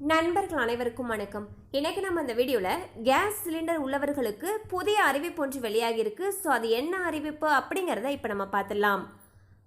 நண்பர்கள் அனைவருக்கும் வணக்கம். இன்றைக்கி நம்ம இந்த வீடியோவில் கேஸ் சிலிண்டர் உள்ளவர்களுக்கு புதிய அறிவிப்பு ஒன்று வெளியாகியிருக்கு. ஸோ அது என்ன அறிவிப்பு அப்படிங்கிறத இப்போ நம்ம பார்த்துடலாம்.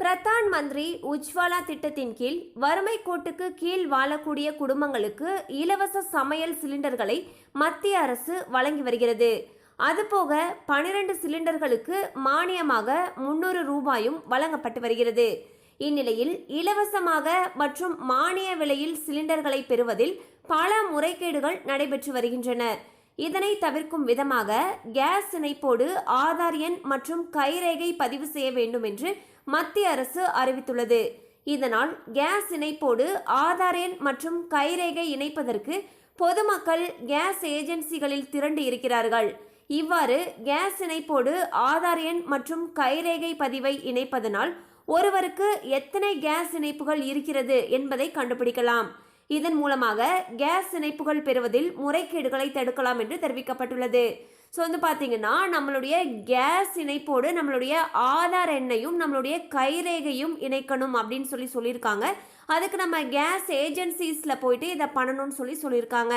பிரதான் மந்திரி உஜ்வாலா திட்டத்தின் கீழ் வறுமை கோட்டுக்கு கீழ் வாழக்கூடிய குடும்பங்களுக்கு இலவச சமையல் சிலிண்டர்களை மத்திய அரசு வழங்கி வருகிறது. அதுபோக பனிரெண்டு சிலிண்டர்களுக்கு மானியமாக முன்னூறு ரூபாயும் வழங்கப்பட்டு வருகிறது. இந்நிலையில் இலவசமாக மற்றும் மானிய விலையில் சிலிண்டர்களை பெறுவதில் பல முறைகேடுகள் நடைபெற்று வருகின்றன. இதனை தவிர்க்கும் விதமாக கேஸ் இணைப்போடு ஆதார் எண் மற்றும் கைரேகை பதிவு செய்ய வேண்டும் என்று மத்திய அரசு அறிவித்துள்ளது. இதனால் கேஸ் இணைப்போடு ஆதார் எண் மற்றும் கைரேகை இணைப்பதற்கு பொதுமக்கள் கேஸ் ஏஜென்சிகளில் திரண்டு இருக்கிறார்கள். இவ்வாறு கேஸ் இணைப்போடு ஆதார் எண் மற்றும் கைரேகை பதிவை இணைப்பதனால் ஒருவருக்கு எத்தனை கேஸ் இணைப்புகள் இருக்கிறது என்பதை கண்டுபிடிக்கலாம். இதன் மூலமாக கேஸ் இணைப்புகள் பெறுவதில் முறைகேடுகளை தடுக்கலாம் என்று தெரிவிக்கப்பட்டுள்ளது. ஸோ வந்து பார்த்தீங்கன்னா நம்மளுடைய கேஸ் இணைப்போடு நம்மளுடைய ஆதார் எண்ணையும் நம்மளுடைய கைரேகையும் இணைக்கணும் அப்படின்னு சொல்லி சொல்லியிருக்காங்க. அதுக்கு நம்ம கேஸ் ஏஜென்சிஸில் போயிட்டு இதை பண்ணணும்னு சொல்லி சொல்லியிருக்காங்க.